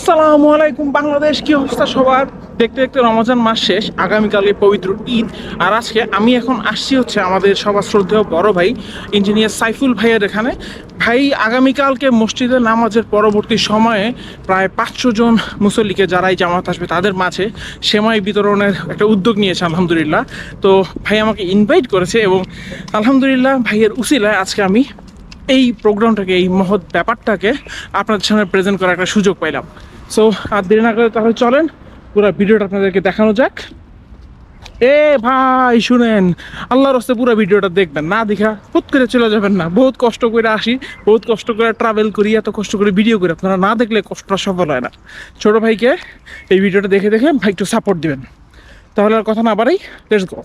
আসসালামু আলাইকুম, বাংলাদেশ, কি অবস্থা সবার? দেখতে দেখতে রমজান মাস শেষ আগামীকালে পবিত্র ঈদ। আর আজকে আমি এখন আসছি হচ্ছে আমাদের সবার শ্রদ্ধেয় বড় ভাই, ইঞ্জিনিয়ার সাইফুল ভাইয়ের এখানে। ভাই, আগামীকালকে মসজিদে নামাজের পরবর্তী সময়ে প্রায় পাঁচশো জন মুসল্লিকে যারাই জামাত আসবে তাদের মাঝে সেমাই বিতরণের একটা উদ্যোগ নিয়েছে, আলহামদুলিল্লাহ। তো ভাই আমাকে ইনভাইট করেছে এবং আলহামদুলিল্লাহ ভাইয়ের উসিলায় আজকে আমি এই প্রোগ্রামটাকে, এই মহৎ ব্যাপারটাকে আপনাদের সামনে প্রেজেন্ট করার একটা সুযোগ পাইলাম। সো আর দেরি না করে তাহলে চলেন, পুরো ভিডিওটা আপনাদেরকে দেখানো যাক। এ ভাই, শুনেন, আল্লাহর হস্তে পুরো ভিডিওটা দেখবেন। না দেখা, হুট করে চলে যাবেন না। বহুত কষ্ট করে আসি, বহুত কষ্ট করে ট্রাভেল করি, এত কষ্ট করে ভিডিও করি। আপনারা না দেখলে কষ্টটা সফল হয় না। ছোট ভাইকে এই ভিডিওটা দেখে দেখে ভাই একটু সাপোর্ট দিবেন। তাহলে আর কথা না বাড়াই লেটস গো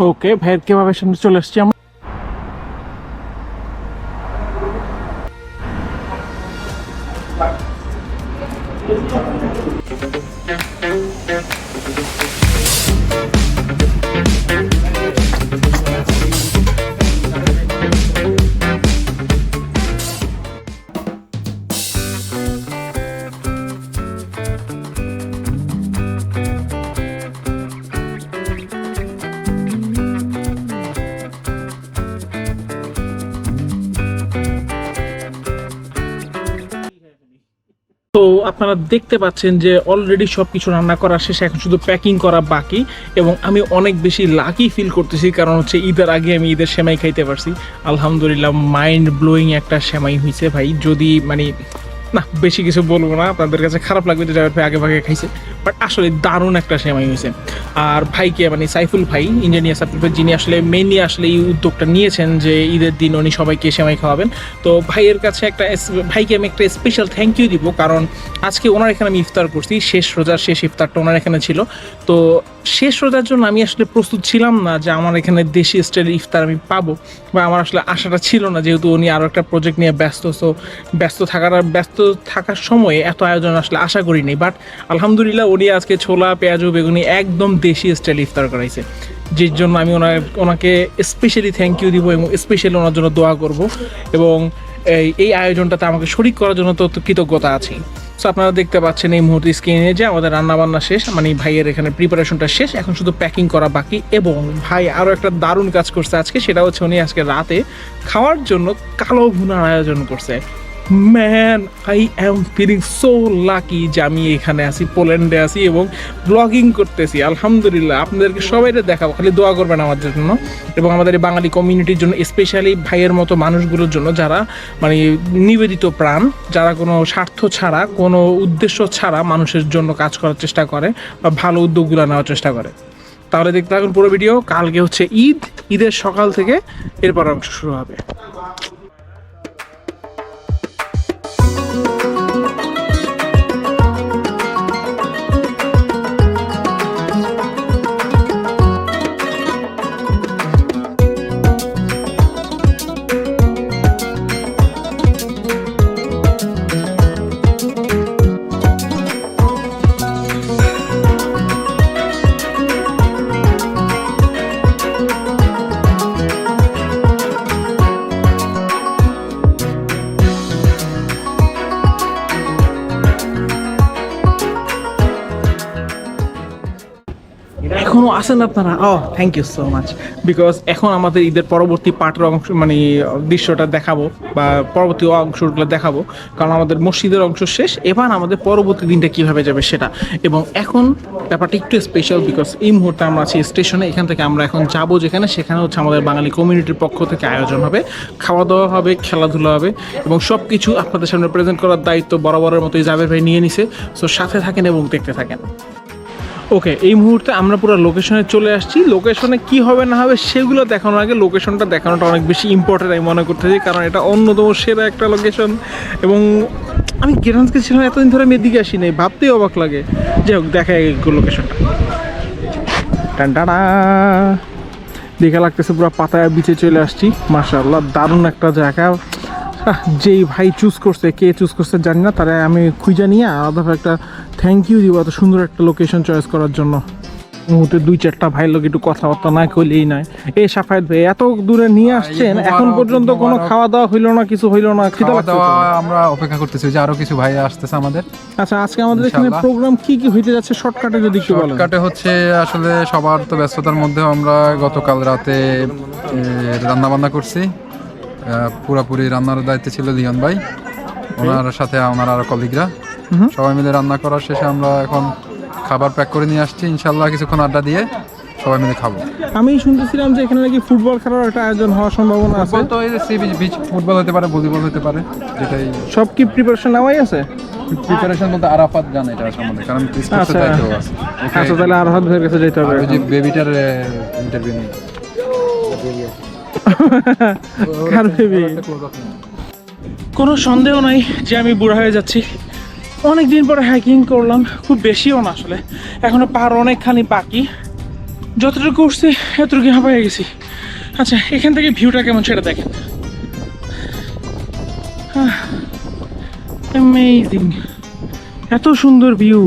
ওকে ভাইয়ের কেবাবের সামনে চলে আসছি? আমরা তো আপনারা দেখতে পাচ্ছেন যে অলরেডি সব কিছু রান্না করা শেষ, এখন শুধু প্যাকিং করা বাকি এবং আমি অনেক বেশি লাকি ফিল করতেছি কারণ হচ্ছে ঈদের আগে আমি ঈদের সেমাই খাইতে পারছি। আলহামদুলিল্লাহ মাইন্ড ব্লোয়িং একটা সেমাই হয়েছে ভাই। যদি মানে না, বেশি কিছু বলব না। আপনাদের কাছে খারাপ লাগবে যে ড্রাইভার ভাই আগে ভাগে খাইছে বাট আসলে দারুণ একটা সেমাই হয়েছে আর ভাইকে মানে সাইফুল ভাই ইঞ্জিনিয়ার সাইফুল ভাই, যিনি আসলে মেনলি আসলে এই উদ্যোগটা নিয়েছেন যে ঈদের দিন উনি সবাইকে সেমাই খাওয়াবেন। তো ভাইয়ের কাছে একটা ভাইকে আমি একটা স্পেশাল থ্যাংক ইউ দিব, কারণ আজকে ওনার এখানে আমি ইফতার করছি, শেষ রোজার শেষ ইফতারটা ওনার এখানে ছিল। তো শেষ রোজার জন্য আমি আসলে প্রস্তুত ছিলাম না যে আমার এখানে দেশি স্টাইলের ইফতার আমি পাবো বা আমার আসলে আশাটা ছিল না, যেহেতু উনি আরও একটা প্রজেক্ট নিয়ে ব্যস্ত সো ব্যস্ত থাকার ব্যস্ত থাকার সময়ে এত আয়োজন আসলে আশা করিনি বাট আলহামদুলিল্লাহ উনি আজকে ছোলা, পেঁয়াজু, বেগুনি একদম দেশি স্টাইল ইফতার করাইছে। যের জন্য আমি ওনার, ওনাকে স্পেশালি থ্যাংক ইউ দিব এবং স্পেশালি ওনার জন্য দোয়া করব। এবং এই আয়োজনটাতে আমাকে শরিক করার জন্য তো কৃতজ্ঞতা আছেই। সো আপনারা দেখতে পাচ্ছেন এই মুহূর্তে স্ক্রিনে যে আমাদের রান্নাবান্না শেষ মানে ভাইয়ের এখানে প্রিপারেশনটা শেষ। এখন শুধু প্যাকিং করা বাকি এবং ভাই আরও একটা দারুণ কাজ করছে আজকে, সেটা হচ্ছে উনি আজকে রাতে খাওয়ার জন্য কালো ভুনার আয়োজন করছে। Man I am feeling so lucky যে আমি এখানে আছি পোল্যান্ডে আছি এবং ব্লগিং করতেছি। আলহামদুলিল্লাহ, আপনাদেরকে সবাইকে দেখাবো। খালি দোয়া করবেন আমাদের জন্য এবং আমাদের বাঙালি কমিউনিটির জন্য স্পেশালি ভাইয়ের মতো মানুষগুলোর জন্য যারা মানে নিবেদিত প্রাণ, যারা কোনো স্বার্থ ছাড়া, কোনো উদ্দেশ্য ছাড়া মানুষের জন্য কাজ করার চেষ্টা করে বা ভালো উদ্যোগগুলো নেওয়ার চেষ্টা করে। তাহলে দেখতে থাকুন পুরো ভিডিও কালকে হচ্ছে ঈদ। ঈদের সকাল থেকে এরপর অংশ শুরু হবে। এখনও আসেন আপনারা? ও thank you so much because এখন আমাদের ঈদের পরবর্তী পার্টের অংশ মানে দৃশ্যটা দেখাবো বা পরবর্তী অংশগুলো দেখাবো। কারণ আমাদের মসজিদের অংশ শেষ, এবার আমাদের পরবর্তী দিনটা কীভাবে যাবে সেটা। এবং এখন ব্যাপারটা একটু স্পেশাল বিকজ এই মুহূর্তে আমরা আছি স্টেশনে এখান থেকে আমরা এখন যাব যেখানে, সেখানে হচ্ছে আমাদের বাঙালি কমিউনিটির পক্ষ থেকে আয়োজন হবে খাওয়া দাওয়া হবে, খেলাধুলা হবে এবং সব কিছু আপনাদের সামনে প্রেজেন্ট করার দায়িত্ব বরাবরের মতোই জাবের ভাই নিয়ে নিছে। সো সাথে থাকেন এবং দেখতে থাকেন। ওকে এই মুহূর্তে আমরা পুরো লোকেশনে চলে আসছি। লোকেশনে কি হবে না হবে সেগুলো দেখানোর আগে লোকেশনটা দেখানোটা অনেক বেশি ইম্পর্টেন্ট আমি মনে করতেছি, কারণ এটা অন্যতম সেরা একটা লোকেশন এবং আমি গেরান্সকে ছিলাম, এতদিন ধরে আমি এদিকে আসি নাই, ভাবতেই অবাক লাগে। যাই হোক, দেখা লোকেশনটা টানটানা দেখে লাগতেছে পুরো পাতায় বিচে চলে আসছি। মাশাআল্লাহ, দারুণ একটা জায়গা। যেই ভাই চুজ করছে কে চুজ করছে জানি না তারা আমি খুঁজে নিয়ে আলাদাভাবে একটা থ্যাংক ইউ দিব এত সুন্দর একটা লোকেশন চয়েস করার জন্য। মুহূর্তে দুই চারটা ভাই লোক একটু কথাবার্তা না কইলেই নয়। এই সাফায়াত ভাই এত দূরে নিয়ে আসছেন এখন পর্যন্ত কোনো খাওয়া দাওয়া হইল না কিছু হইল না খাওয়া দাওয়া আমরা অপেক্ষা করতেছি যে আরও কিছু ভাই আসতেছে আমাদের। আচ্ছা আজকে আমাদের এখানে প্রোগ্রাম কি কি হইতে যাচ্ছে শর্টকাটে যদি একটু বলেন। শর্টকাটে হচ্ছে আসলে সবার তো ব্যস্ততার মধ্যে আমরা গতকাল রাতে রান্না বান্না করছি। পুরাপুরি রান্নার দায়িত্বে ছিল লিয়ন ভাই। ওনার সাথে ওনার আরও কলিগরা সবাই মিলে রান্না করার শেষে আমরা এখন খাবার প্যাক করে নিয়ে আসছি। ইনশাল্লাহ কিছুক্ষণ আড্ডা দিয়ে সবাই মিলে খাব। আমি শুনতেছিলাম যে এখানে নাকি ফুটবল খেলার একটা আয়োজন হওয়ার সম্ভাবনা আছে। তো এই সি বিচ বিচ ফুটবল হতে পারে ভলিবল হতে পারে যেটাই। সব কি প্রিপারেশন নেওয়াই আছে? প্রিপারেশন বলতে আরাফাত জানে এটা সম্বন্ধে কারণ স্পোর্টসের আচ্ছা। দায়িত্ব আছে। আচ্ছা তাহলে আর হাত ভাইয়ের কাছে যেতে হবে ওই যে বেবিটার ইন্টারভিউ নিয়ে। কার ভেবে? কোনো সন্দেহ নাই যে আমি বুড়া হয়ে যাচ্ছি। অনেক দিন পরে হাইকিং করলাম খুব বেশিও না আসলে। এখনও পাহাড় অনেকখানি বাকি। যতটুকু উঠছি এতটুকু হাঁপাই গেছি। আচ্ছা এখান থেকে ভিউটা কেমন সেটা দেখেন। অ্যামেজিং এত সুন্দর ভিউ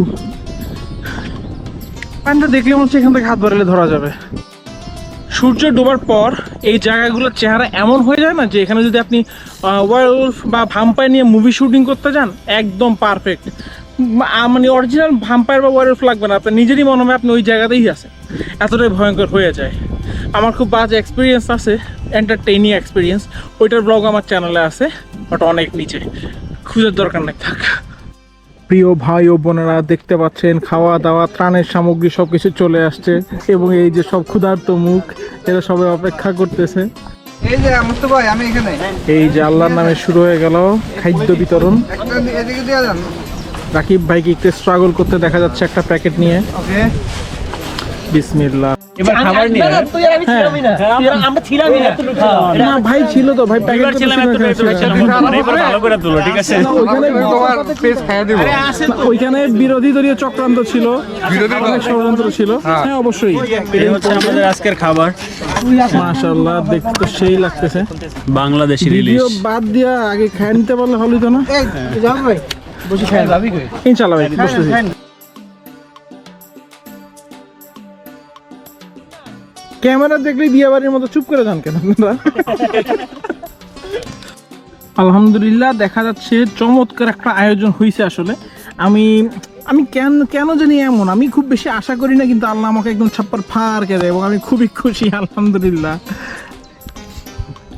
পানটা দেখলে মনে হচ্ছে এখান থেকে হাত বাড়ালে ধরা যাবে। সূর্য ডোবার পর এই জায়গাগুলোর চেহারা এমন হয়ে যায় না যে এখানে যদি আপনি ওয়াইল্ড বা ভাম্পায়ার নিয়ে মুভি শুটিং করতে যান, একদম পারফেক্ট মানে অরিজিনাল ভাম্পায়ার বা ওয়াইল্ড লাগবে না, আপনার নিজেরই মনে হবে আপনি ওই জায়গাতেই আছেন। এতটাই ভয়ঙ্কর হয়ে যায়। আমার খুব বাজে এক্সপিরিয়েন্স আছে এন্টারটেইনিং এক্সপিরিয়েন্স ওইটার ব্লগ আমার চ্যানেলে আছে বাট অনেক নিচে। খুঁজার দরকার নেই, থাক। প্রিয় ভাই ও বোনেরা দেখতে পাচ্ছেন খাওয়া দাওয়া ত্রাণের সামগ্রী সব কিছু চলে আসছে এবং এই যে সব ক্ষুধার্ত মুখ এরা সবাই অপেক্ষা করতেছে। এই যে মুস্তফা ভাই আমি এখানে। এই যে আল্লাহর নামে শুরু হয়ে গেল খাদ্য বিতরণ। রাকিব ভাইকে একটু স্ট্রাগল করতে দেখা যাচ্ছে একটা প্যাকেট নিয়ে। ওকে বিসমিল্লাহ। এবার খাবার নিয়ে হ্যাঁ। আমরা ছিলামই না। না ভাই ছিল তো ভাই প্যাকেট ছিলাম এবার ভালো করে তুলো ঠিক আছে? ওইখানে তোমার পেজ খাইয়ে দিব। ওইখানে বিরোধী দলীয় চক্রান্ত ছিল। অনেক ষড়যন্ত্র ছিল। হ্যাঁ। অবশ্যই। এই হচ্ছে আমাদের আজকের খাবার। মাশাআল্লাহ দেখতে তো সেই লাগতেছে। Bangladeshi video release. বাদ দিয়া আগে খায় নিতে পারলে হলো তো না? এই যাও ভাই। বসে খাই যাবি কই? ইনশাআল্লাহ ভাই বসতেছি। ক্যামেরা দেখলেই বিয়ে বাড়ির মতো চুপ করে যান কেন আপনারা? আলহামদুলিল্লাহ, দেখা যাচ্ছে চমৎকার একটা আয়োজন হয়েছে আসলে। আমি আমি কেন কেন জানি এমন? আমি খুব বেশি আশা করি না, কিন্তু আল্লাহ আমাকে একদম ছাপ্পার ফার করে এবং আমি খুবই খুশি, আলহামদুলিল্লাহ।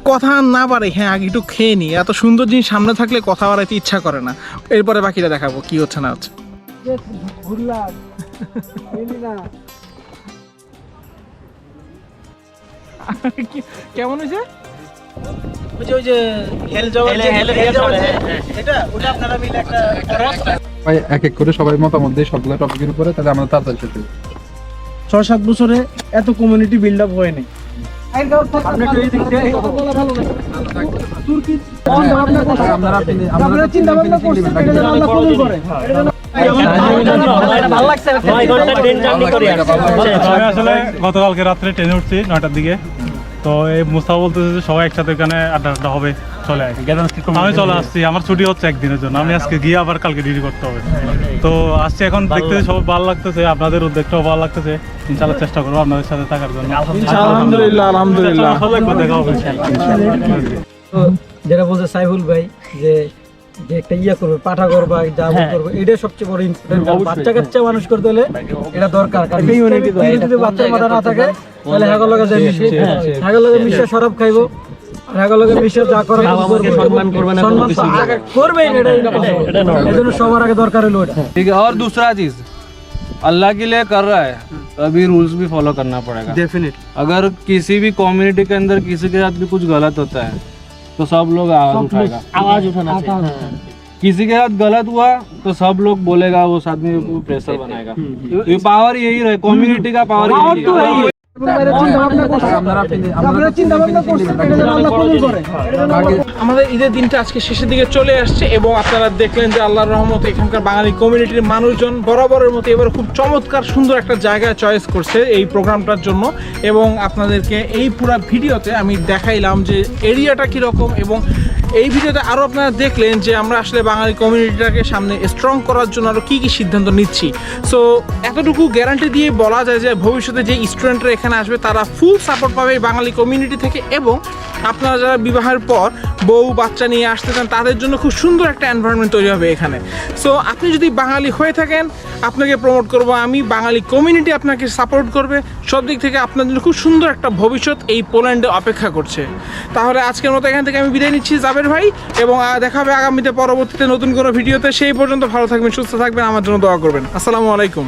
কথা না পারে হ্যাঁ আগে একটু খেয়ে নি এত সুন্দর জিনিস সামনে থাকলে কথা বাড়াইতে ইচ্ছা করে না। এরপরে বাকিটা দেখাবো, কি হচ্ছে না হচ্ছে। একটা ভাই এক এক করে সবাই মতামত দিয়ে সবগুলো টপিকের উপরে তাহলে আমরা তাড়াতাড়ি শেষ করি ছয় সাত বছরে এত কমিউনিটি বিল্ড আপ হয়নি আপনি একটু এই দিক দিয়ে আপনারা আপনারা চিন্তা ভাবনা করছেন এটা যেন আল্লাহ কবুল করে ভালো লাগছে নয় ঘণ্টা ট্রেন জার্নি করে আসছে আমি আসলে গতকালকে রাত্রে ট্রেনে উঠছি নয়টার দিকে তো এই মুস্তাফা বলতেছে যে সবাই একসাথে এখানে আড্ডা আড্ডা হবে চলে আমি চলে আসছি আমার ছুটি হচ্ছে একদিনের জন্য আমি আজকে গিয়ে আবার কালকে ডিউটি করতে হবে। তো আসছি এখন দেখতে সব ভালো। লাগতেছে আপনাদের উদ্যোগটাও ভালো লাগতেছে ইনশাল্লাহ চেষ্টা করব আপনাদের সাথে থাকার জন্য। আলহামদুলিল্লাহ আলহামদুলিল্লাহ। সবাই দেখা হবে। যেটা বলছে সাইফুল ভাই যে যে একটা ইয়া করবে পাঠা করবা যা করবে এটা সবচেয়ে বড় ইম্পর্টেন্ট বাচ্চা কাচ্চা মানুষ করতে হলে এটা দরকার কারণ বাচ্চার মাথা না থাকে তাহলে হ্যাগো লগে যে মিশে হ্যাগো লগে মিশে শরাব খাইবো আর হ্যাগো লগে মিশে যা করে সম্মান করবে না সম্মান তো আগে করবেই না এটা এজন্য সবার আগে দরকার হলো এটা ठीक है और दूसरा चीज अल्लाह के लिए कर रहा है तो अभी रूल्स भी फॉलो करना पड़ेगा डेफिनेट अगर किसी भी कम्युनिटी के अंदर किसी के साथ भी कुछ गलत होता है तो सब लोग आवाज उठाएगा আওয়াজ উঠানো किसी के साथ गलत हुआ तो सब लोग बोलेगा वो आदमी को प्रेशर बनाएगा ये पावर यही रहे कम्युनिटी का पावर यही है আমাদের ঈদের দিনটা আজকে শেষের দিকে চলে আসছে এবং আপনারা দেখলেন যে আল্লাহর রহমত এখানকার বাঙালি কমিউনিটির মানুষজন বরাবরের মতো এবার খুব চমৎকার সুন্দর একটা জায়গায় চয়েস করছে এই প্রোগ্রামটার জন্য। এবং আপনাদেরকে এই পুরো ভিডিওতে আমি দেখাইলাম যে এরিয়াটা কীরকম এবং এই ভিডিওতে আরও আপনারা দেখলেন যে আমরা আসলে বাঙালি কমিউনিটিটাকে সামনে স্ট্রং করার জন্য আরও কী কী সিদ্ধান্ত নিচ্ছি। সো এতটুকু গ্যারান্টি দিয়ে বলা যায় যে ভবিষ্যতে যে স্টুডেন্টরা এখানে আসবে, তারা ফুল সাপোর্ট পাবে বাঙালি কমিউনিটি থেকে এবং আপনারা যারা বিবাহের পর বউ বাচ্চা নিয়ে আসতে চান, তাদের জন্য খুব সুন্দর একটা এনভায়রনমেন্ট তৈরি হবে এখানে। সো আপনি যদি বাঙালি হয়ে থাকেন, আপনাকে প্রমোট করব আমি, বাঙালি কমিউনিটি আপনাকে সাপোর্ট করবে। সব দিক থেকে আপনার জন্য খুব সুন্দর একটা ভবিষ্যৎ এই পোল্যান্ডে অপেক্ষা করছে। তাহলে আজকের মতো এখান থেকে আমি বিদায় নিচ্ছি জাবের ভাই, এবং দেখা হবে আগামীতে পরবর্তীতে নতুন কোনো ভিডিওতে। সেই পর্যন্ত ভালো থাকবেন, সুস্থ থাকবেন, আমার জন্য দোয়া করবেন। আসসালামু আলাইকুম।